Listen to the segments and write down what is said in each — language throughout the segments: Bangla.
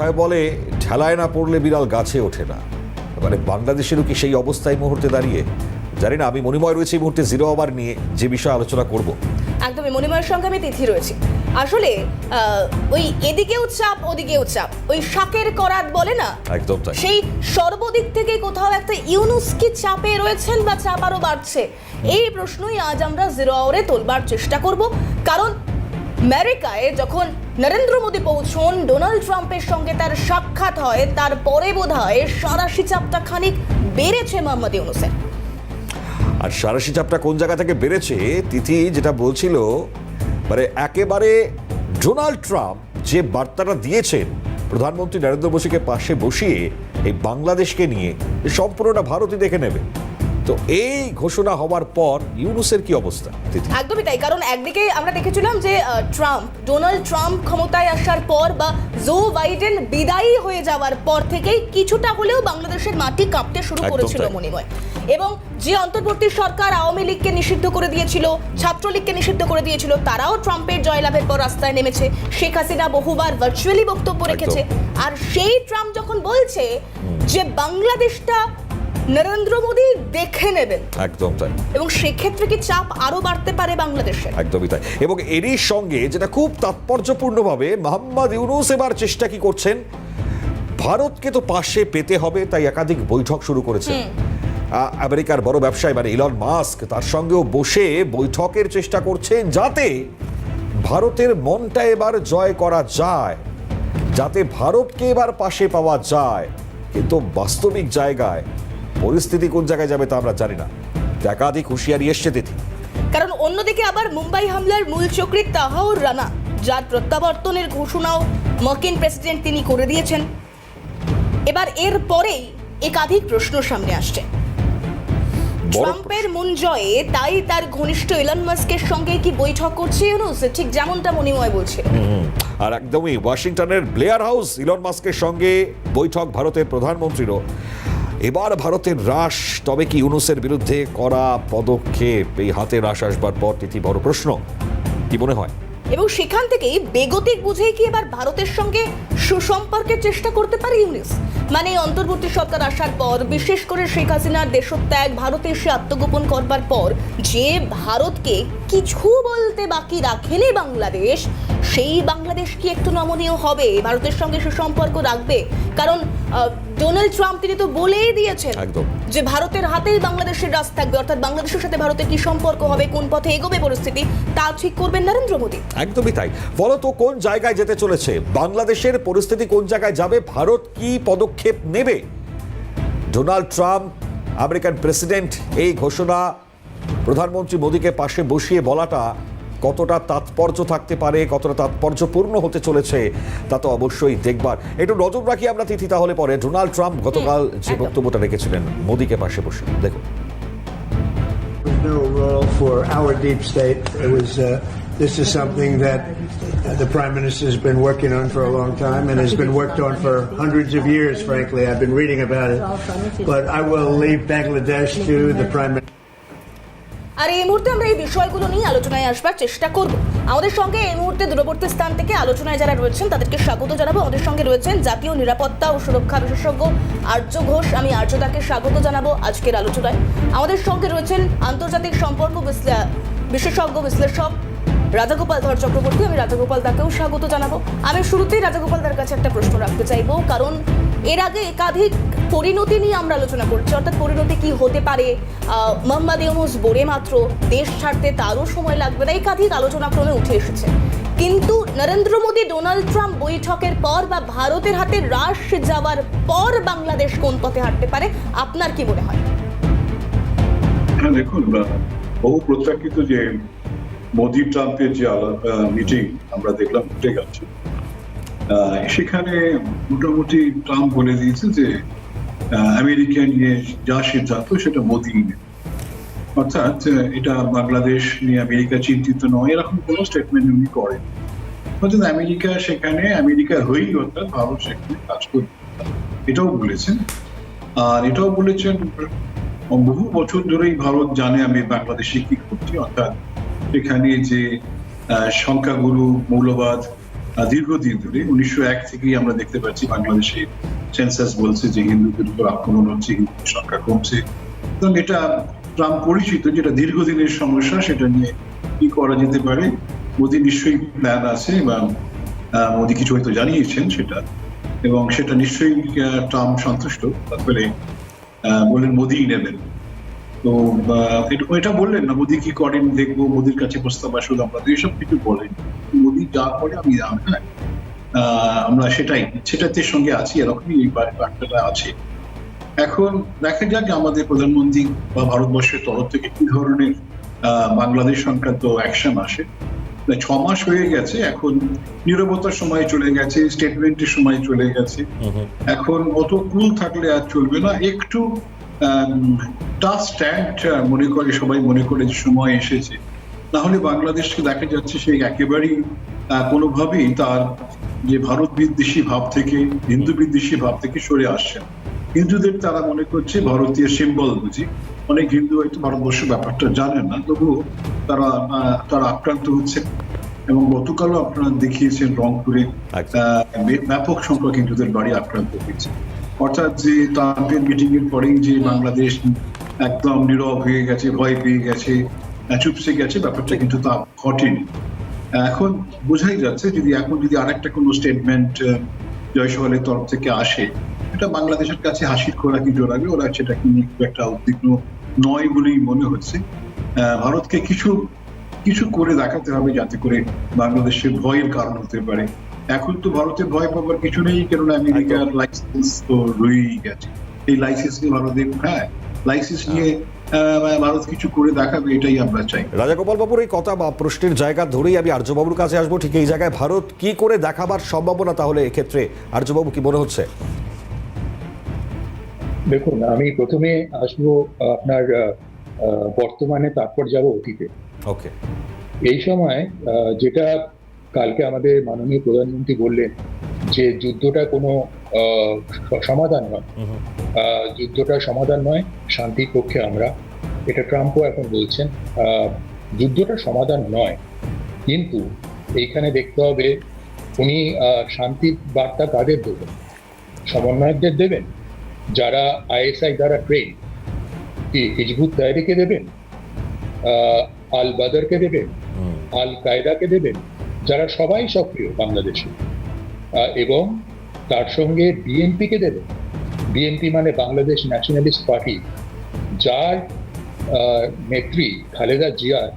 কথায় বলে ঠেলায় না পড়লে বিড়াল গাছে ওঠে না। মানে বাংলাদেশেরও কি সেই অবস্থায় মুহূর্তে দাঁড়িয়ে? জানি না আমি মনিময় রয়েছে এই মুহূর্তে জিরো ওভার নিয়ে যে বিষয়ে আলোচনা করব। একদমই মণিময়ের সঙ্গে আমি তিথি রয়েছি। আসলে ওই এদিকেও চাপ ওদিকেও চাপ। ওই শাকের করাত বলে না? একদম তাই। সেই সর্বদিক থেকে কোথাও একটা ইউনুস কি চাপে রয়েছেন বা চাপ আরও বাড়ছে? এই প্রশ্নই আজ আমরা জিরো আওয়ারে তোলবার চেষ্টা করব। কারণ আমেরিকায় যখন নরেন্দ্র মোদী পৌঁছন, ডোনাল্ড ট্রাম্পের সঙ্গে তার সাক্ষাৎ হয়, তারপরে বোধ হয় সারাশি চাপটা খানিক বেড়েছে মোহাম্মদ ইউনুসের। আর সারাশি চাপটা কোন জায়গা থেকে বেড়েছে? তিথি যেটা বলছিল মানে একেবারে ডোনাল্ড ট্রাম্প যে বার্তাটা দিয়েছেন, প্রধানমন্ত্রী নরেন্দ্র মোদীকে পাশে বসিয়ে এই বাংলাদেশকে নিয়ে সম্পূর্ণটা ভারতই দেখে নেবে। তো এই ঘোষণা হওয়ার পর ইউনুসের কি অবস্থা? একদমই তাই কারণ একদিকে আমরা দেখেছিলাম যে ট্রাম্প ডোনাল্ড ট্রাম্প ক্ষমতায় আসার পর বা জো বাইডেন বিদায়ী হয়ে যাওয়ার পর থেকেই কিছুটা হলেও বাংলাদেশের মাটি কাঁপতে শুরু করেছিল। মনিময় এবং যে অন্তর্বর্তী সরকার আওয়ামী লীগকে নিষিদ্ধ করে দিয়েছিল ছাত্রলীগকে নিষিদ্ধ করে দিয়েছিল তারাও ট্রাম্পের জয়লাভের পর রাস্তায় নেমেছে। শেখ হাসিনা বহুবার ভার্চুয়ালি বক্তব্য রেখেছে। আর সেই ট্রাম্প যখন বলছে যে বাংলাদেশটা নরেন্দ্র মোদী দেখে নেবেন। একদম তাই। এবং সেক্ষেত্রে কি চাপ আরও বাড়তে পারে বাংলাদেশের? একদমই তাই। এবং এরই সঙ্গে যেটা খুব তাৎপর্যপূর্ণভাবে মোহাম্মদ ইউনুস এবার চেষ্টা কি করছেন? ভারতকে তো পাশে পেতে হবে তাই একাধিক বৈঠক শুরু করেছেন। আ- আমেরিকার বড় ব্যবসায়ী মানে ইলন মাস্ক তার সঙ্গেও বসে বৈঠকের চেষ্টা করছেন যাতে ভারতের মনটা এবার জয় করা যায় যাতে ভারতকে এবার পাশে পাওয়া যায়। কিন্তু বাস্তবিক জায়গায় পরিস্থিতি কোন জায়গায় যাবে তা আমরা জানি না। একাধিক হুঁশিয়ারি এসছে তিথি। কারণ অন্যদিকে আবার মুম্বাই হামলার মূল চক্রী তাহাউর রানা যার প্রত্যাবর্তনের ঘোষণাও মকিন প্রেসিডেন্ট তিনি করে দিয়েছেন। এবার এর পরেই একাধিক প্রশ্ন সামনে আসছে। ট্রাম্পের মন জয়ে তাই তার ঘনিষ্ঠ ইলন মাস্কের সঙ্গে কি বৈঠক করছে ইউনুস? ঠিক যেমনটা মনিময় বলছে। আর একদমই ওয়াশিংটনের ব্লেয়ার হাউস ইলন মাস্কের সঙ্গে বৈঠক ভারতের প্রধানমন্ত্রীরও। এবার ভারতের হ্রাস, তবে কি ইউনুসের বিরুদ্ধে করা পদক্ষেপ? এই হাতে হ্রাস আসবার পর তিথি বড় প্রশ্ন। কি মনে হয়? এবং সেখান থেকেই বেগতিক বুঝেই কি এবার ভারতের সঙ্গে সুসম্পর্কের চেষ্টা করতে পারে ইউনিস? মানে অন্তর্বর্তী সরকার আসার পর, বিশেষ করে শেখ হাসিনার দেশত্যাগ, ভারতে এসে আত্মগোপন করবার পর, যে ভারতকে কিছু বলতে বাকি রাখেনি বাংলাদেশ, সেই বাংলাদেশ কি একটু নমনীয় হবে? ভারতের সঙ্গে সুসম্পর্ক রাখবে? কারণ ডোনাল্ড ট্রাম্প তিনি তো বলেই দিয়েছেন একদম। যে ভারতের হাতেই বাংলাদেশের রাজ থাকবে অর্থাৎ বাংলাদেশের সাথে ভারতের কি সম্পর্ক হবে কোন পথে এগোবে পরিস্থিতি তা ঠিক করবেন নরেন্দ্র মোদী। একদমই তাই। ফলত কোন জায়গায় যেতে চলেছে? বাংলাদেশের পরিস্থিতি কোন জায়গায় যাবে? ভারত কি পদক্ষেপ নেবে? ডোনাল্ড ট্রাম্প আমেরিকান প্রেসিডেন্ট এই ঘোষণা প্রধানমন্ত্রী মোদীকে পাশে বসিয়ে বলাটা কতটা তাৎপর্য থাকতে পারে কতটা তাৎপর্যপূর্ণ হতে চলেছে তা তো অবশ্যই দেখবার একটু নজর রাখি আমরা তিথি তাহলে পরে ডোনাল্ড ট্রাম্প গতকাল যে বক্তব্যটা রেখেছিলেন মোদীকে পাশে বসে দেখুন no role for our deep state. It was, uh, this is something that uh, the Prime Minister has been working on for a long time and has been worked on for hundreds of years, frankly. I've been reading about it. But I will leave Bangladesh to the Prime Minister. আর এই মুহূর্তে আমরা এই বিষয়গুলো নিয়ে আলোচনায় আসবার চেষ্টা করব। আমাদের সঙ্গে এই মুহূর্তে দূরবর্তী স্থান থেকে আলোচনায় যারা রয়েছেন, তাদেরকে স্বাগত জানাব। আমাদের সঙ্গে রয়েছেন জাতীয় নিরাপত্তা ও সুরক্ষা বিশেষজ্ঞ আর্য ঘোষ। আমি আর্যদাকে স্বাগত জানাব আজকের আলোচনায়। আমাদের সঙ্গে রয়েছেন আন্তর্জাতিক সম্পর্ক বিশেষজ্ঞ বিশ্লেষক রাজাগোপাল ধর চক্রবর্তী। আমি রাজাগোপাল দাকেও স্বাগত জানাব। আমি শুরুতেই রাজাগোপাল দার কাছে একটা প্রশ্ন রাখতে চাইব, কারণ এর আগে একাধিক পরিণতি নিয়ে আমরা আলোচনা করছি। অর্থাৎ পরিণতি কি হতে পারে? মোহাম্মদ ইউনুস বলে মাত্র দেশ ছাড়তে তারও সময় লাগবে না। একাধিক আলোচনা ক্রমে উঠে এসেছে। কিন্তু নরেন্দ্র মোদী, ডোনাল্ড ট্রাম্প বৈঠকের পর বা ভারতের হাতে হ্রাস যাওয়ার পর বাংলাদেশ কোন পথে হাঁটতে পারে? আপনার কি মনে হয়? হ্যাঁ দেখুন বহু প্রত্যাখ্যিত যে মোদি ট্রাম্পের যে মিটিং আমরা দেখলাম ঘটে গেছে। সেখানে মোটামুটি ট্রাম্প বলে দিয়েছে যে আমেরিকা নিয়ে যা সিদ্ধান্ত সেটা মোদি অর্থাৎ এটা বাংলাদেশ নিয়ে আমেরিকা চিন্তিত নয়, এরকম কোনো স্টেটমেন্ট উনি করেন। অর্থাৎ আমেরিকা সেখানে, আমেরিকা হয়েই অর্থাৎ ভারত সেখানে কাজ করবে। এটাও বলেছেন। আর এটাও বলেছেন বহু বছর ধরেই ভারত জানে আমি বাংলাদেশে কি করছি। অর্থাৎ এখানে যে সংখ্যাগুরু মৌলবাদ দীর্ঘদিন ধরে, উনিশশো এক থেকেই আমরা দেখতে পাচ্ছি বাংলাদেশে সেন্সাস বলছে যে হিন্দুদের উপর আক্রমণ হচ্ছে হিন্দুদের সংখ্যা কমছে। এবং এটা ট্রাম্প পরিচিত যেটা দীর্ঘদিনের সমস্যা সেটা নিয়ে কি করা যেতে পারে? মোদি নিশ্চয়ই প্ল্যান আছে বা আহ, মোদী কিছু হয়তো জানিয়েছেন সেটা। এবং সেটা নিশ্চয়ই ট্রাম্প সন্তুষ্ট। তারপরে বললেন মোদিই নেবেন। তো এটা- বললেন না মোদি কি করেন দেখব মোদির কাছে প্রস্তাব আসলে আমরা তো এসব কিছু বলেন। মোদি যা করে আমি আহ, আমরা সেটাই সেটাতে সঙ্গে আছি এরকমই এই বার্তাটা আছে। এখন দেখা যাক যে আমাদের প্রধানমন্ত্রী বা ভারতবর্ষের তরফ থেকে কি ধরনের বাংলাদেশ সংক্রান্ত অ্যাকশন আসে। ছ মাস হয়ে গেছে এখন নিরবতার সময় চলে গেছে স্টেটমেন্টের সময় চলে গেছে। এখন অত কুল থাকলে আর চলবে না একটু টাফ স্ট্যান্ড মনে করে সবাই মনে করে যে সময় এসেছে। না হলে বাংলাদেশকে দেখা যাচ্ছে সেই একেবারেই আহ, কোনোভাবেই তার যে ভারত বিদ্বেষী ভাব থেকে হিন্দু বিদ্বেষী ভাব থেকে সরে আসছে না। হিন্দুদের তারা মনে করছে ভারতীয় সিম্বল বুঝি। অনেক হিন্দু হয়তো ভারতবর্ষের ব্যাপারটা জানেন না তবুও তারা তারা আক্রান্ত হচ্ছে এবং গতকালও আপনারা দেখিয়েছেন রংপুরে বে- ব্যাপক সংখ্যক হিন্দুদের বাড়ি আক্রান্ত হয়েছে। অর্থাৎ যে ট্রাম্পের মিটিং এর পরেই যে বাংলাদেশ একদম নীরব হয়ে গেছে ভয় পেয়ে গেছে চুপসে গেছে ব্যাপারটা কিন্তু তা ঘটেনি। এখন বোঝাই যাচ্ছে যদি এখন যদি আরেকটা কোনো স্টেটমেন্ট জয়সওয়ালের তরফ থেকে আসে এটা বাংলাদেশের কাছে হাসির খোরাকি জোড়াবে ওরা সেটাকে নিয়ে খুব একটা উদ্বিগ্ন নয় বলেই মনে হচ্ছে। ভারতকে কিছু কিছু করে দেখাতে হবে যাতে করে বাংলাদেশের ভয়ের কারণ হতে পারে। এখন তো ভারতের ভয় পাবার কিছু নেই কেননা আমেরিকার লাইসেন্স তো রয়েই গেছে। এই লাইসেন্স নিয়ে ভারতের হ্যাঁ লাইসেন্স নিয়ে আহ, ভারত কিছু করে দেখাবে এটাই আমরা চাই। রাজাগোপাল বাবুর এই কথা বা প্রশ্নের জায়গা ধরেই আমি আর্যবাবুর কাছে আসব। ঠিক এই জায়গায় ভারত কি করে দেখাবার সম্ভাবনা তাহলে এক্ষেত্রে? আর্যবাবু কি মনে হচ্ছে? দেখুন আমি প্রথমে আসব আপনার আহ, আহ, বর্তমানে তারপর যাব অতীতে। ওকে। এই সময় আহ, যেটা কালকে আমাদের মাননীয় প্রধানমন্ত্রী বললেন যে যুদ্ধটা কোনো সমাধান নয়। আহ, যুদ্ধটা সমাধান নয় শান্তির পক্ষে আমরা। এটা ট্রাম্পও এখন বলছেন যুদ্ধটা সমাধান নয় কিন্তু এইখানে দেখতে হবে উনি শান্তির বার্তা কাদের দেবেন? সমন্বয়কদের দেবেন? যারা আইএসআই দ্বারা ট্রেন কি হিজবুত তাহরিকে দেবেন? আহ, আল বাদরকে দেবেন? আল কায়দাকে দেবেন? যারা সবাই সক্রিয় বাংলাদেশে। এবং তার সঙ্গে বিএনপিকে দেবেন বিএনপি মানে বাংলাদেশ ন্যাশনালিস্ট পার্টি যার নেত্রী খালেদা জিয়ার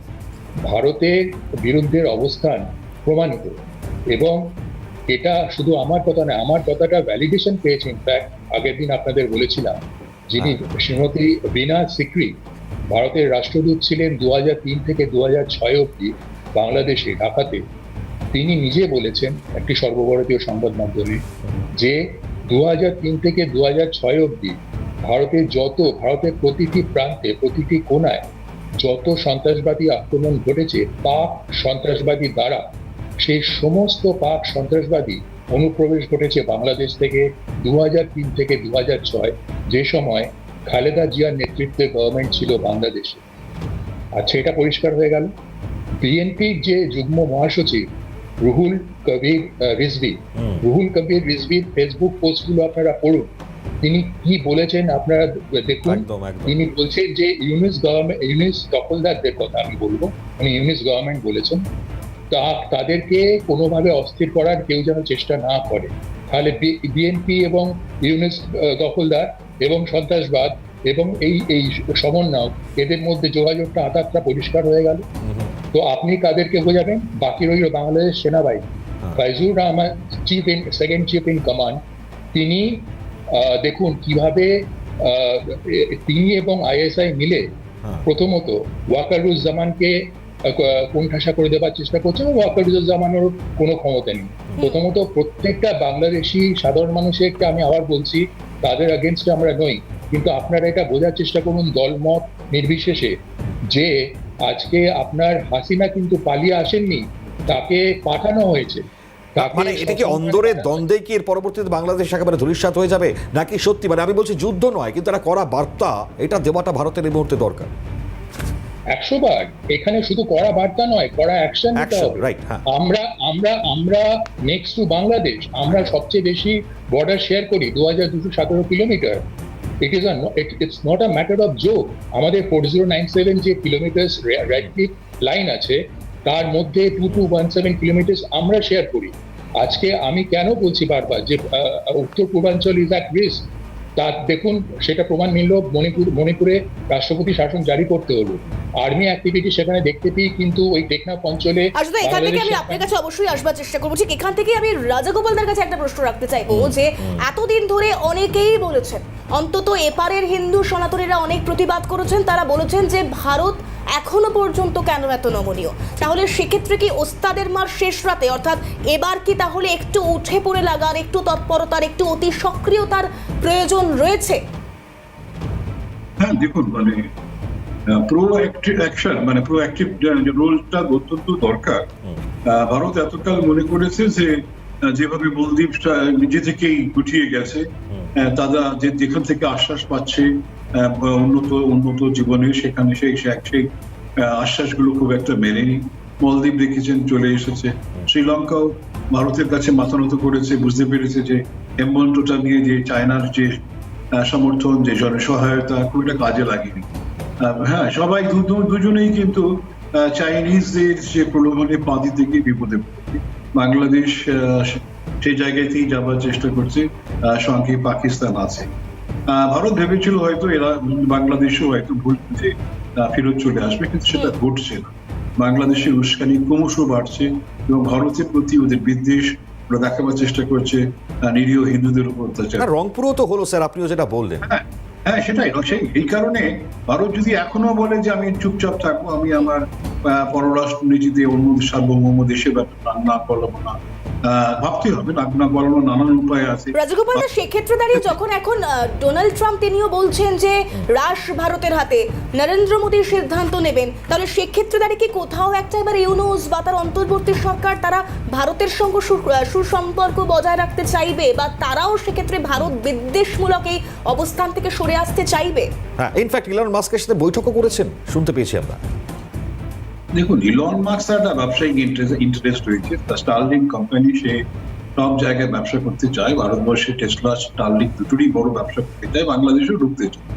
ভারতের বিরুদ্ধের অবস্থান প্রমাণিত। এবং এটা শুধু আমার কথা নয় আমার কথাটা ভ্যালিডেশন পেয়েছে ইনফ্যাক্ট আগের দিন আপনাদের বলেছিলাম। যিনি শ্রীমতী বিনা সিকরি ভারতের রাষ্ট্রদূত ছিলেন দু তিন থেকে দু হাজার ছয় অব্দি বাংলাদেশে ঢাকাতে। তিনি নিজে বলেছেন একটি সর্বভারতীয় সংবাদ মাধ্যমে যে দু থেকে দু ছয় অব্দি ভারতের যত, ভারতের প্রতিটি প্রান্তে, প্রতিটি কোনায় যত সন্ত্রাসবাদী আক্রমণ ঘটেছে, পাক সন্ত্রাসবাদী দ্বারা সেই সমস্ত পাক সন্ত্রাসবাদী অনুপ্রবেশ ঘটেছে বাংলাদেশ থেকে দু তিন থেকে দু ছয়, যে সময় খালেদা জিয়ার নেতৃত্বে গভর্নমেন্ট ছিল বাংলাদেশে। আচ্ছা এটা পরিষ্কার হয়ে গেল। বিএনপির যে যুগ্ম মহাসচিব রুহুল কবির রিজভি। রুহুল কবির রিজভির ফেসবুক পোস্টগুলো আপনারা পড়ুন। তিনি কি বলেছেন আপনারা দেখুন। তিনি বলছেন যে ইউনিস গভর্নমেন্ট ইউনিস দখলদারদের কথা আমি বলব। মানে ইউনিস গভর্নমেন্ট বলেছেন তা তাদেরকে কোনোভাবে অস্থির করার কেউ যেন চেষ্টা না করে। তাহলে বিএনপি এবং ইউনিস দখলদার এবং সন্ত্রাসবাদ এবং এই এই সমন্বয় এদের মধ্যে যোগাযোগটা আঘাতটা পরিষ্কার হয়ে গেল। তো আপনি কাদেরকে বোঝাবেন? বাকি রইল বাংলাদেশ সেনাবাহিনী। হ্যাঁ। Faizur Rahman chief in second chief in command তিনি আহ, দেখুন কীভাবে তিনি এবং আইএসআই মিলে হ্যাঁ। প্রথমত ওয়াকারুজ্জামানকে কোণঠাসা করে দেওয়ার চেষ্টা করছে এবং ওয়াকারুজ্জামানের কোনো ক্ষমতা নেই। প্রথমত প্রত্যেকটা বাংলাদেশি সাধারণ মানুষেরকে আমি আবার বলছি তাদের আগেনস্টে আমরা নই। কিন্তু আপনারা এটা বোঝার চেষ্টা করুন দলমত নির্বিশেষে যে আজকে আপনার হাসিনা কিন্তু পালিয়ে আসেননি তাকে পাঠানো হয়েছে। মানে এটা কি দ্বন্দ্বে কি এর পরবর্তীতে বাংলাদেশ একেবারে ধূলিসাৎ হয়ে যাবে? নাকি সত্যি? মানে আমি বলছি যুদ্ধ নয় কিন্তু একটা করা বার্তা এটা দেওয়াটা ভারতের এই মুহূর্তে দরকার। একশো বার এখানে শুধু কড়া বার্তা নয় কড়া অ্যাকশন। আমরা আমরা আমরা নেক্সট টু বাংলাদেশ আমরা সবচেয়ে বেশি বর্ডার শেয়ার করি দু হাজার দুশো সতেরো kilometre. It is it's not a matter of জো আমাদের ফোর জিরো নাইন সেভেন যে কিলোমিটার রেড লাইন আছে, তার মধ্যে two two one seven kilometre আমরা শেয়ার করি। আজকে আমি কেন বলছি বারবার যে উত্তর পূর্বাঞ্চল ইজ অ্যাট রিস্ক তা দেখুন সেটা প্রমাণ মিলল মণিপুর মণিপুরে রাষ্ট্রপতি শাসন জারি করতে হলো। আর্মি অ্যাক্টিভিটি সেখানে দেখতে পেয়ে কিন্তু ওই টেকনাফ অঞ্চলে আসলে এখান থেকে আমি আপনার কাছে অবশ্যই আসবার চেষ্টা করব ঠিক এখান থেকে আমি রাজাগোপালদার কাছে একটা প্রশ্ন রাখতে চাইব যে এতদিন ধরে অনেকেই বলেছেন অন্তত এপারের হিন্দু সনাতনীরা অনেক প্রতিবাদ করেছেন তারা বলেছেন যে ভারত এখনও পর্যন্ত কেন এত নমনীয়? তাহলে সেক্ষেত্রে কি ওস্তাদের মার শেষ রাতে অর্থাৎ এবার কি তাহলে একটু উঠে পড়ে লাগার একটু তৎপরতার একটু অতি সক্রিয়তার প্রয়োজন রয়েছে? হ্যাঁ দেখুন মানে প্রো অ্যাকশন মানে প্রো অ্যাক্টিভ রোলটা অত্যন্ত দরকার। ভারত এতকাল মনে করেছে যে যেভাবে মলদ্বীপ নিজে থেকেই গুটিয়ে গেছে তারা যে যেখান থেকে আশ্বাস পাচ্ছে উন্নত উন্নত জীবনে সেখানে সেই সেই আশ্বাসগুলো খুব একটা মেলেনি। মলদ্বীপ দেখেছেন চলে এসেছে। শ্রীলঙ্কাও ভারতের কাছে মাথা নত করেছে বুঝতে পেরেছে যে এমবন্টটা নিয়ে যে চায়নার যে সমর্থন যে জনসহায়তা খুব একটা কাজে লাগেনি। হ্যাঁ সবাই দুজনেই কিন্তু চাইনিজদের যে প্রলোভনে পা দিতে গিয়ে বিপদে পড়েছে বাংলাদেশ সেই জায়গাতেই যাবার চেষ্টা করছে। সঙ্গে পাকিস্তান আছে। ভারত ভেবেছিল হয়তো এরা বাংলাদেশও হয়তো ভুল যে ফেরত চলে আসবে কিন্তু সেটা ঘটছে না। বাংলাদেশের উস্কানি ক্রমশ বাড়ছে এবং ভারতের প্রতি ওদের বিদ্বেষ ওরা দেখাবার চেষ্টা করছে আহ, নিরীহ হিন্দুদের উপর অত্যাচার। রংপুরও তো হলো স্যার আপনিও যেটা বললেন। হ্যাঁ হ্যাঁ সেটাই সেই এই কারণে ভারত যদি এখনও বলে যে আমি চুপচাপ থাকব আমি আমার আহ, পররাষ্ট্র নীতিতে অন্য সার্বভৌম দেশের ব্যাপারে না করব না ভাবতে হবে না করানোর নানান উপায় আছে। রাজগোপাল সেক্ষেত্রে দাঁড়িয়ে যখন এখন ডোনাল্ড ট্রাম্প তিনিও বলছেন যে রাশ ভারতের হাতে নরেন্দ্র মোদী সিদ্ধান্ত নেবেন। তাহলে সেক্ষেত্রে দাঁড়িয়ে কি কোথাও একটা এবার ইউনুস বা তার অন্তর্বর্তী সরকার তারা ভারতের সঙ্গে সুসম্পর্ক বজায় রাখতে চাইবে? বা তারাও সেক্ষেত্রে ভারত বিদ্বেষমূলক এই অবস্থান থেকে সরে আসতে চাইবে? হ্যাঁ ইনফ্যাক্ট ইলন মাস্কের সাথে বৈঠকও করেছেন শুনতে পেয়েছি আমরা। দেখুন ইলন মার্কস একটা ব্যবসায়িক ইন্টারেস্ট রয়েছে। স্টারলিং কোম্পানি সে সব জায়গায় ব্যবসা করতে চায়। ভারতবর্ষে টেসলা স্টারলিং দুটোরই বড় ব্যবসা করতে চায়। বাংলাদেশেও ঢুকতে চায়।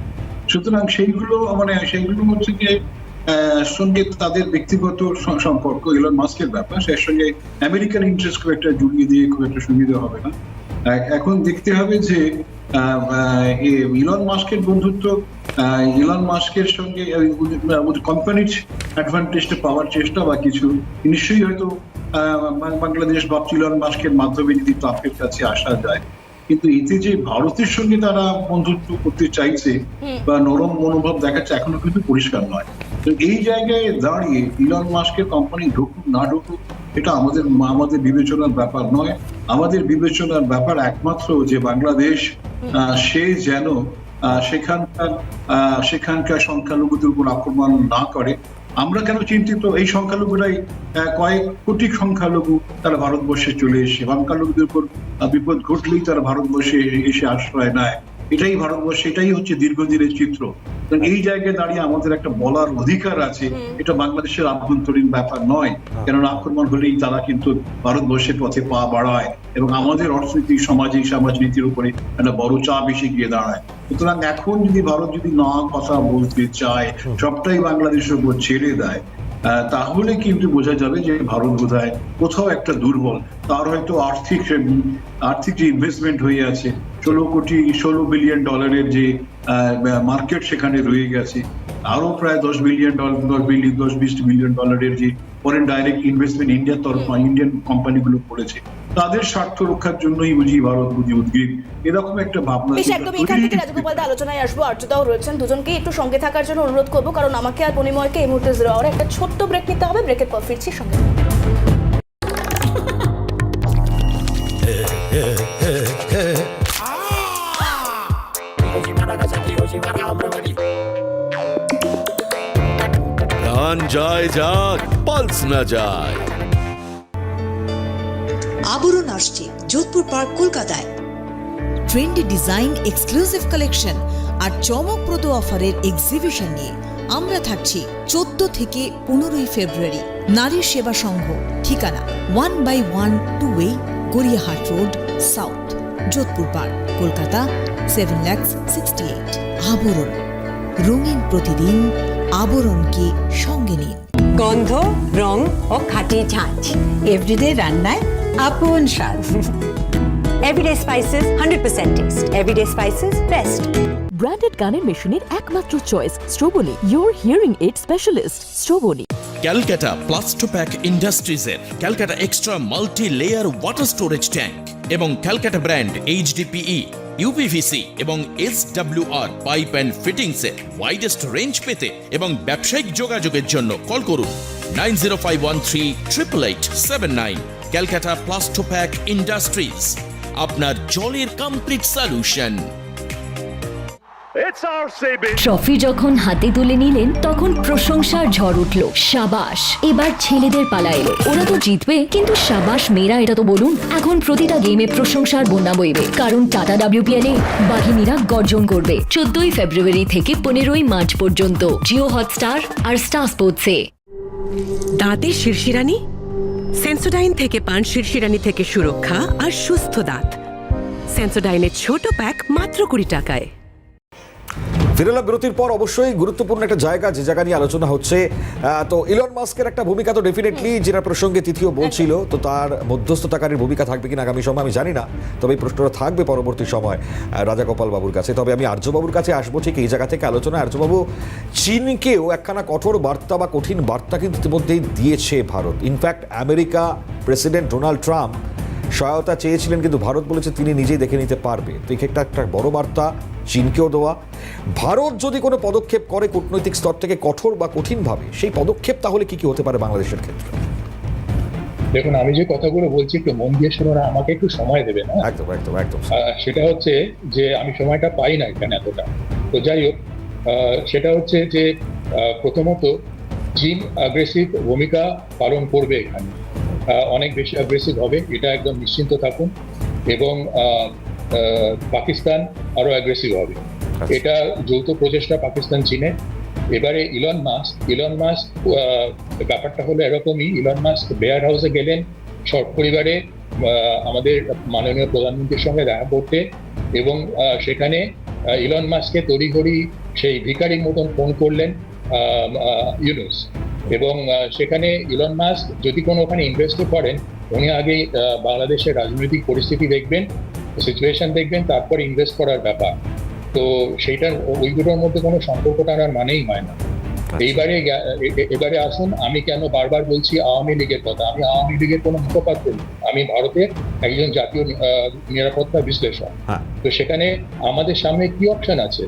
সুতরাং সেইগুলো মানে সেইগুলো হচ্ছে যে সঙ্গে তাদের ব্যক্তিগত সম্পর্ক ইলন মাস্কের ব্যাপার। সেই সঙ্গে আমেরিকান ইন্টারেস্ট খুব একটা জড়িয়ে দিয়ে খুব একটা সুবিধা হবে না। এখন দেখতে হবে যে ইলন মাস্কের বন্ধুত্ব ইলন মাস্কের সঙ্গে কোম্পানির অ্যাডভান্টেজটা পাওয়ার চেষ্টা বা কিছু নিশ্চয়ই হয়তো বাংলাদেশ ভাবছিল ইলন মাস্কের মাধ্যমে যদি ট্রাম্পের কাছে আসা যায়। কিন্তু এতে যে ভারতের সঙ্গে তারা বন্ধুত্ব করতে চাইছে বা নরম মনোভাব দেখাচ্ছে এখনও কিন্তু পরিষ্কার নয়। তো এই জায়গায় দাঁড়িয়ে ইলন মাস্কের কোম্পানি ঢুকুক না ঢুকুক এটা আমাদের আমাদের বিবেচনার ব্যাপার নয়। আমাদের বিবেচনার ব্যাপার একমাত্র যে বাংলাদেশ সে যেন সেখানকার সেখানকার সংখ্যালঘুদের উপর আক্রমণ না করে। আমরা কেন চিন্তিত? এই সংখ্যালঘুরাই কয়েক কোটি সংখ্যালঘু তারা ভারতবর্ষে চলে এসে, সংখ্যালঘুদের উপর বিপদ ঘটলেই তারা ভারতবর্ষে এসে আশ্রয় নেয়। এটাই ভারতবর্ষ, এটাই হচ্ছে দীর্ঘদিনের চিত্র। এই জায়গায় দাঁড়িয়ে আমাদের একটা বলার অধিকার আছে। এটা বাংলাদেশের আভ্যন্তরীণ ব্যাপার নয়। কেননা আক্রমণ হলেই তারা কিন্তু ভারতবর্ষের পথে পা বাড়ায় এবং আমাদের অর্থনৈতিক সামাজিক সমাজনীতির উপরে একটা বড় চাপ এসে গিয়ে দাঁড়ায়। সুতরাং এখন যদি ভারত যদি না কথা বলতে চায় সবটাই বাংলাদেশের উপর ছেড়ে দেয় আহ, তাহলে কিন্তু বোঝা যাবে যে ভারত বোধহয় কোথাও একটা দুর্বল। তার হয়তো আর্থিক আর্থিক যে ইনভেস্টমেন্ট হয়ে আছে ষোলো কোটি ষোলো বিলিয়ন ডলারের যে মার্কেট সেখানে রয়ে গেছে। আরও প্রায় দশ বিলিয়ন ডলার দশ বিলিয়ন দশ বিশ বিলিয়ন ডলারের যে ফরেন ডাইরেক্ট ইনভেস্টমেন্ট ইন্ডিয়ার তরফ ইন্ডিয়ান কোম্পানিগুলো করেছে। তাদের স্বার্থ রক্ষার জন্যই বুঝি ভারত বুঝি উদ্গ্রীব এরকম একটা ভাবনা বেশ একদম এখান থেকে রাজগোপাল দা আলোচনায় আসব। আর্যতাও রয়েছেন। দুজনকে একটু সঙ্গে থাকার জন্য অনুরোধ করব। কারণ আমাকে আর পরিময়কে এই মুহূর্তে জিরো একটা ছোট্ট ব্রেক নিতে হবে। ব্রেকের পর ফিরছি সঙ্গে যায় যাক, পালস না যায়। আবরণ আসছে যোধপুর পার্ক কলকাতায়। ট্রেন্ডি ডিজাইন এক্সক্লুসিভ কালেকশন আর চমকপ্রদ অফারের এক্সিবিশন নিয়ে আমরা থাকছি চোদ্দ থেকে পনেরোই ফেব্রুয়ারি। নারী সেবা সংঘ, ঠিকানা one by one two way Gariahat road south Jodhpur park, Kolkata seven lakhs sixty eight আবরণ, রঙিন প্রতিদিন আবরণকে সঙ্গে নিন। গন্ধ রং ও খাঁটি ঝাঁঝ এভরিডে রান্নায় আপন স্বাদ। Everyday spices hundred percent taste everyday spices best branded গানের মেশিনের একমাত্র choice স্ট্রোবনি your hearing aid specialist স্ট্রোবনি Calcutta Plastopack ইন্ডাস্ট্রিজের Calcutta extra multi layer water storage tank এবং ক্যালকাটা ব্র্যান্ড এইচডিপিই ইউপিভিসি এবং এস আর পাইপ অ্যান্ড ফিটিংসের ওয়াইডেস্ট রেঞ্জ পেতে এবং ব্যবসায়িক যোগাযোগের জন্য কল করুন nine zero five one three triple eight seven nine Calcutta Plastopack industries আপনার জলের কমপ্লিট সলিউশন ট্রফি যখন হাতে তুলে নিলেন তখন প্রশংসার ঝড় উঠল। সাবাস এবার ছেলেদের পালা এলো। ওরা তো জিতবে কিন্তু সাবাস মেয়েরা এটা তো বলুন এখন প্রতিটা গেমে প্রশংসার বন্যা বইবে। কারণ টাটা ডাব্লিউপিএল এ বাঘিনীরা গর্জন করবে। চোদ্দই ফেব্রুয়ারি থেকে পনেরোই মার্চ পর্যন্ত জিও হটস্টার আর স্টার স্পোর্টসে দাঁতের শিরশিরানি সেন্সোডাইন থেকে পান শিরশিরানি থেকে সুরক্ষা আর সুস্থ দাঁত। সেন্সোডাইনের ছোট প্যাক মাত্র কুড়ি টাকায়। ফিরলাম বিরতির পর অবশ্যই গুরুত্বপূর্ণ একটা জায়গা, যে জায়গা নিয়ে আলোচনা হচ্ছে। তো ইলন মাস্কের একটা ভূমিকা তো ডেফিনেটলি যেটা প্রসঙ্গে তৃতীয় বলছিল, তো তার মধ্যস্থতাকারীর ভূমিকা থাকবে কিনা আগামী সময় আমি জানি না, তবে এই প্রশ্নটা থাকবে পরবর্তী সময় রাজা গোপাল বাবুর কাছে। তবে আমি আর্যবাবুর কাছে আসব ঠিক এই জায়গা থেকে আলোচনা আর্যবাবু, চীনকেও একখানা কঠোর বার্তা বা কঠিন বার্তা কিন্তু ইতিমধ্যেই দিয়েছে Bharat. In fact America president Donald Trump সহায়তা চেয়েছিলেন কিন্তু ভারত বলেছে তিনি নিজেই দেখে নিতে পারবে। তো এক্ষেত্রে একটা বড় বার্তা চীনকেও দেওয়া। ভারত যদি কোনো পদক্ষেপ করে কূটনৈতিক স্তর থেকে কঠোর বা কঠিনভাবে সেই পদক্ষেপ তাহলে কি কি হতে পারে বাংলাদেশের ক্ষেত্রে? দেখুন আমি যে কথাগুলো বলছি একটু মন দিয়ে শুনো না আমাকে একটু সময় দেবে না একদম একদম একদম। সেটা হচ্ছে যে আমি সময়টা পাই না এখানে এতটা। তো যাই হোক সেটা হচ্ছে যে প্রথমত চীন অ্যাগ্রেসিভ ভূমিকা পালন করবে এখানে। অনেক বেশি অ্যাগ্রেসিভ হবে এটা একদম নিশ্চিন্ত থাকুন এবং পাকিস্তান আরও অ্যাগ্রেসিভ হবে। এটা যৌথ প্রচেষ্টা পাকিস্তান চীনে। এবারে ইলন মাস্ক ইলন মাস্ক ব্যাপারটা হলো এরকমই ইলন মাস্ক বেয়ার হাউসে গেলেন শর্ট পরিবারে আমাদের মাননীয় প্রধানমন্ত্রীর সঙ্গে দেখা করতে এবং সেখানে ইলন মাস্ককে তড়িঘড়ি সেই ভিকারির মতন ফোন করলেন ইউনুস। এবং সেখানে ইলন মাস্ক যদি কোনো ওখানে ইনভেস্ট করেন উনি আগে বাংলাদেশের রাজনৈতিক পরিস্থিতি দেখবেন সিচুয়েশন দেখবেন তারপর ইনভেস্ট করার ব্যাপার। তো সেইটার ওই দুটোর মধ্যে কোনো সম্পর্ক টানার মানেই হয় না। এইবারে গা- এ- এ- এবারে আসুন আমি কেন বারবার বলছি আওয়ামী লীগের কথা? আমি আওয়ামী লীগের কোনো মুখপাত্র নই। আমি ভারতের একজন জাতীয় নিরাপত্তা বিশ্লেষক। হ্যাঁ। তো সেখানে আমাদের সামনে কি অপশন আছে?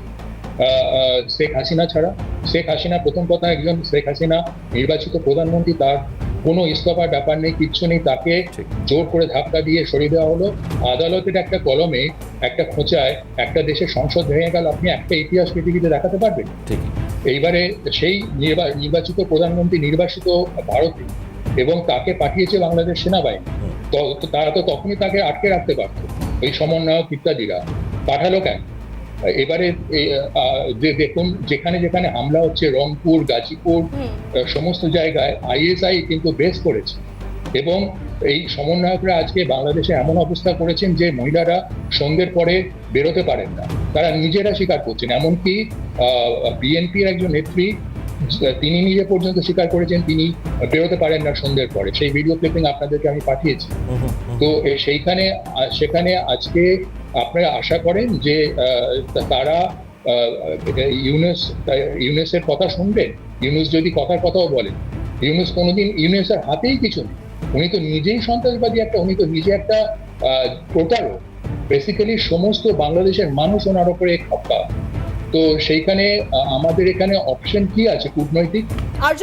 শেখ হাসিনা ছাড়া। শেখ হাসিনা প্রথম কথা একজন শেখ হাসিনা নির্বাচিত প্রধানমন্ত্রী তার কোনো ইস্তফার ব্যাপার নেই কিচ্ছু নেই তাকে জোর করে ধাক্কা দিয়ে সরিয়ে দেওয়া হলো। আদালতের একটা কলমে একটা খোঁচায় একটা দেশের সংসদ ভেঙে গেল। আপনি একটা ইতিহাস পৃথিবীতে দেখাতে পারবেন? এইবারে সেই নির্বা- নির্বাচিত প্রধানমন্ত্রী নির্বাসিত ভারতে এবং তাকে পাঠিয়েছে বাংলাদেশ সেনাবাহিনী। তারা তো তখনই তাকে আটকে রাখতে পারতো। ওই সমন্বয়ক ইত্যাদিরা। পাঠালো কেন? এবারে আহ, যে দেখুন যেখানে যেখানে হামলা হচ্ছে রংপুর গাজীপুর সমস্ত জায়গায় আইএসআই কিন্তু বেস করেছে। এবং এই সমন্বয়করা আজকে বাংলাদেশে এমন অবস্থা করেছেন যে মহিলারা সন্ধ্যের পরে বেরোতে পারেন না। তারা নিজেরা স্বীকার করছেন। এমনকি বিএনপির একজন নেত্রী তিনি নিজে পর্যন্ত স্বীকার করেছেন তিনি বেরোতে পারেন না সন্ধ্যের পরে। সেই ভিডিও ক্লিপিং আপনাদেরকে আমি পাঠিয়েছি। তো সেইখানে সেখানে আজকে আপনারা আশা করেন যে তারা ইউনেস ইউনেসের কথা শুনবেন। ইউনেস যদি কথার কথাও বলেন ইউনেস কোনোদিন ইউনেসের হাতেই কিছু নেই। উনি তো নিজেই সন্ত্রাসবাদী একটা, উনি তো নিজে একটা প্রতারক। বেসিক্যালি সমস্ত বাংলাদেশের মানুষ ওনার উপরে খাপ্পা। তো সেইখানে আমাদের এখানে অপশন কি আছে কূটনৈতিক?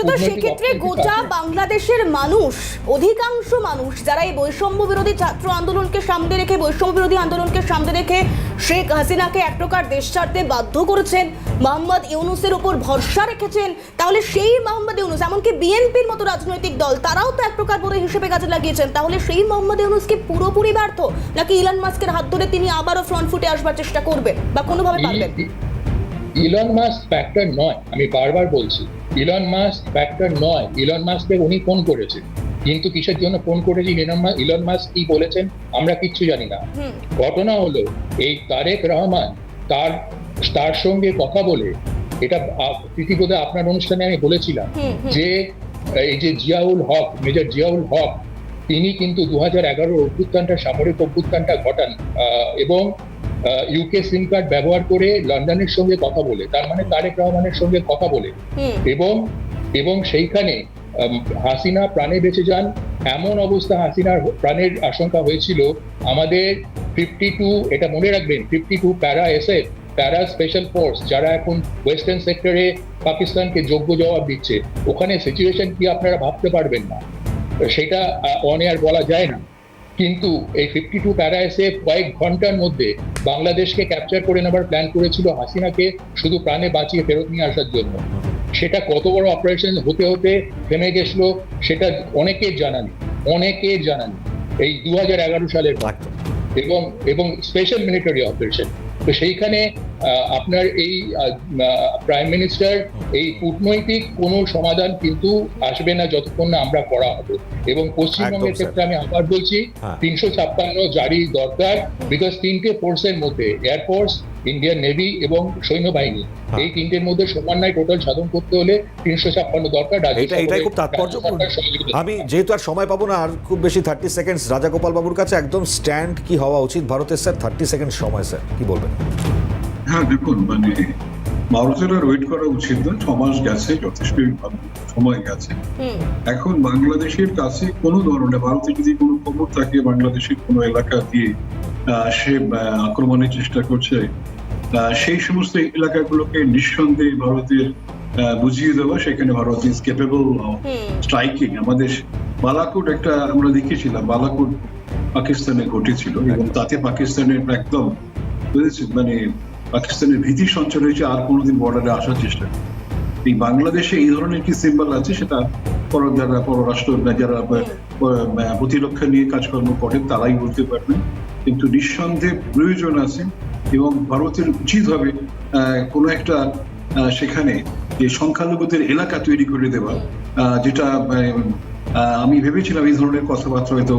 কূটনৈতিক সেক্ষেত্রে গোটা বাংলাদেশের মানুষ অধিকাংশ মানুষ যারা এই বৈষম্য বিরোধী ছাত্র আন্দোলনকে সামনে রেখে বৈষম্য বিরোধী আন্দোলনকে সামনে রেখে শেখ হাসিনাকে এক প্রকার দেশ ছাড়তে বাধ্য করেছেন মোহাম্মদ ইউনুসের উপর ভরসা রেখেছেন তাহলে সেই মোহাম্মদ ইউনুস এমনকি বিএনপির মতো রাজনৈতিক দল তারাও তো এক প্রকার বড় হিসেবে কাজে লাগিয়েছেন তাহলে সেই মোহাম্মদ ইউনুস কি পুরোপুরি ব্যর্থ? নাকি ইলান মাস্কের হাত ধরে তিনি আবারও ফ্রন্ট ফুটে আসবার চেষ্টা করবেন বা কোনোভাবে পারবেন? ইলন মাস্ক ফ্যাক্টর নয়। আমি বারবার বলছি ইলন মাস্ক ফ্যাক্টর নয়। ইলন মাস্ককে উনি ফোন করেছেন। কিন্তু কিসের জন্য ফোন করেছি ইলন মাস্ক কি বলেছেন আমরা কিচ্ছু জানি না। ঘটনা হলো এই তারেক রহমান তার তার সঙ্গে কথা বলে এটা প্রীতিবোধে আপনার অনুষ্ঠানে আমি বলেছিলাম যে এই যে জিয়াউল হক মেজর জিয়াউল হক তিনি কিন্তু দু হাজার এগারোর অভ্যুত্থানটা সামরিক অভ্যুত্থানটা ঘটান। এবং ইউকে সিম কার্ড ব্যবহার করে লন্ডনের সঙ্গে কথা বলে তার মানে তারেক রহমানের সঙ্গে কথা বলে। এবং এবং সেইখানে হাসিনা প্রাণে বেঁচে যান। এমন অবস্থা হাসিনার প্রাণের আশঙ্কা হয়েছিল। আমাদের ফিফটি টু এটা মনে রাখবেন fifty two para SF para special force যারা এখন ওয়েস্টার্ন সেক্টরে পাকিস্তানকে যোগ্য জবাব দিচ্ছে। ওখানে সিচুয়েশন কি আপনারা ভাবতে পারবেন না? সেটা অন এয়ার বলা যায় না। কিন্তু এই ফিফটি টু প্যারা এসে কয়েক ঘণ্টার মধ্যে বাংলাদেশকে ক্যাপচার করে নেবার প্ল্যান করেছিল হাসিনাকে শুধু প্রাণে বাঁচিয়ে ফেরত নিয়ে আসার জন্য। সেটা কত বড় অপারেশন হতে হতে থেমে গেছিল সেটা অনেকের জানা নেই অনেকের জানা নেই এই দু এগারো সালের। এবং এবং স্পেশাল মিলিটারি অপারেশন তো সেইখানে আপনার এই প্রাইম মিনিস্টার এই কূটনৈতিক কোন সমাধান কিন্তু আসবে না যতক্ষণ না আমরা করা হবে এবং পশ্চিমবঙ্গের ক্ষেত্রে আমি আবার বলছি হ্যাঁ। তিনশো ছাপ্পান্ন জারি দরকার বিকজ তিনটে ফোর্সের মধ্যে এয়ারফোর্স ইন্ডিয়ান নেভি এবং সৈন্যবাহিনী। হ্যাঁ। এই তিনটের মধ্যে সমন্বয় টোটাল সাধন করতে হলে তিনশো ছাপ্পান্ন দরকার এটা এটাই খুব তাৎপর্যপূর্ণ। আমি যেহেতু আর সময় পাবো না আর খুব বেশি থার্টি সেকেন্ডস রাজাগোপাল বাবুর কাছে একদম স্ট্যান্ড কি হওয়া উচিত? ভারতের স্যার থার্টি সেকেন্ড সময় স্যার কি বলবেন? হ্যাঁ দেখুন মানে ভারতের আর ওয়েট করা উচিত না ছ মাস গেছে যথেষ্ট সময় গেছে। এখন বাংলাদেশের কাছে কোনো ধরনের ভারতে যদি কোনো খবর থাকে বাংলাদেশের কোনো এলাকা দিয়ে সে আক্রমণের চেষ্টা করছে। সেই সমস্ত এলাকাগুলোকে নিঃসন্দেহে ভারতের বুঝিয়ে দেওয়া সেখানে ভারত ইজ কেপেবল স্ট্রাইকিং আমাদের বালাকোট একটা আমরা দেখেছিলাম বালাকোট পাকিস্তানে ঘটেছিল এবং তাতে পাকিস্তানের একদম মানে পাকিস্তানের ভীতি সঞ্চার হয়েছে আর কোনোদিন বর্ডারে আসার চেষ্টা করে। এই বাংলাদেশে এই ধরনের কি সিম্বল আছে সেটা যারা পররাষ্ট্র যারা প্রতিরক্ষা নিয়ে কাজকর্ম করেন তারাই বলতে পারবেন। কিন্তু নিঃসন্দেহে প্রয়োজন আছে এবং ভারতের উচিত হবে কোনো একটা সেখানে যে সংখ্যালঘুদের এলাকা তৈরি করে দেওয়া যেটা আমি ভেবেছিলাম এই ধরনের কথাবার্তা হয়তো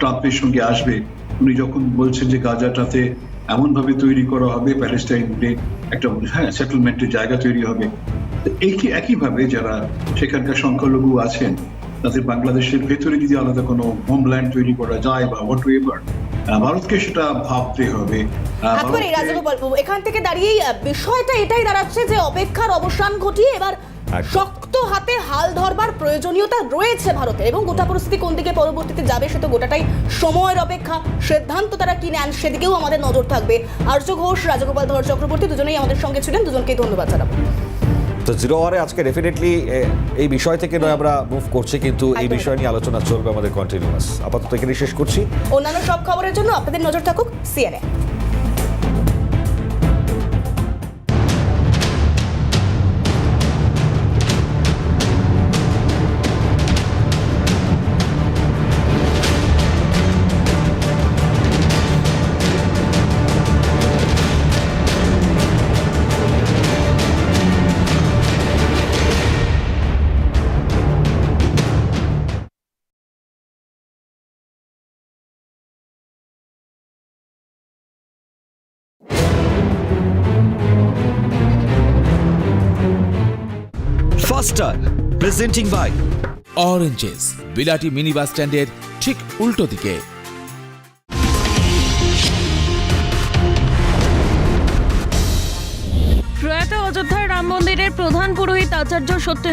ট্রাম্পের সঙ্গে আসবে। উনি যখন বলছেন যে গাজাটাতে এমন ভাবে তৈরি করা হবে প্যালেস্টাইনে একটা হ্যাঁ সেটেলমেন্টের জায়গা তৈরি হবে। কি একইভাবে যারা সেখানকার সংখ্যালঘু আছেন, তাদের বাংলাদেশের ভেতরে যদি আলাদা কোনো হোমল্যান্ড তৈরি করা যায় বা হোয়াট এভার ভারতকে সেটা ভাবতে হবে। একবারে রাজাগোপাল এখান থেকে দাঁড়িয়েই আহ, বিষয়টা এটাই দাঁড়াচ্ছে যে অপেক্ষার অবসান ঘটিয়ে এবার শক্ত হাতে হাল ধরবার প্রয়োজনীয়তা রয়েছে ভারতের এবং গোটা পরিস্থিতি কোন দিকে পরবর্তীতে যাবে সে তো গোটাটাই সময়ের অপেক্ষা। সিদ্ধান্ত তারা কি নেন সেদিকেও আমাদের নজর থাকবে। আর্য ঘোষ রাজগোপাল ধর চক্রবর্তী দুজনেই আমাদের সঙ্গে ছিলেন দুজনকেই ধন্যবাদ জানাব। তো জিরো ওয়ারে আজকে ডেফিনেটলি এই বিষয় থেকে নয় আমরা মুভ করছি কিন্তু এই বিষয় নিয়ে আলোচনা চলবে আমাদের কন্টিনিউয়াস আপাতত এখানে শেষ করছি। অন্যান্য সব খবরের জন্য আপনাদের নজর থাকুক CNA faster presenting by oranges বিলাটি mini bus স্ট্যান্ডের ঠিক উল্টো দিকে। প্রয়াত অযোধ্যার রাম মন্দিরের প্রধান পুরোহিত আচার্য সত্যেন্দ্র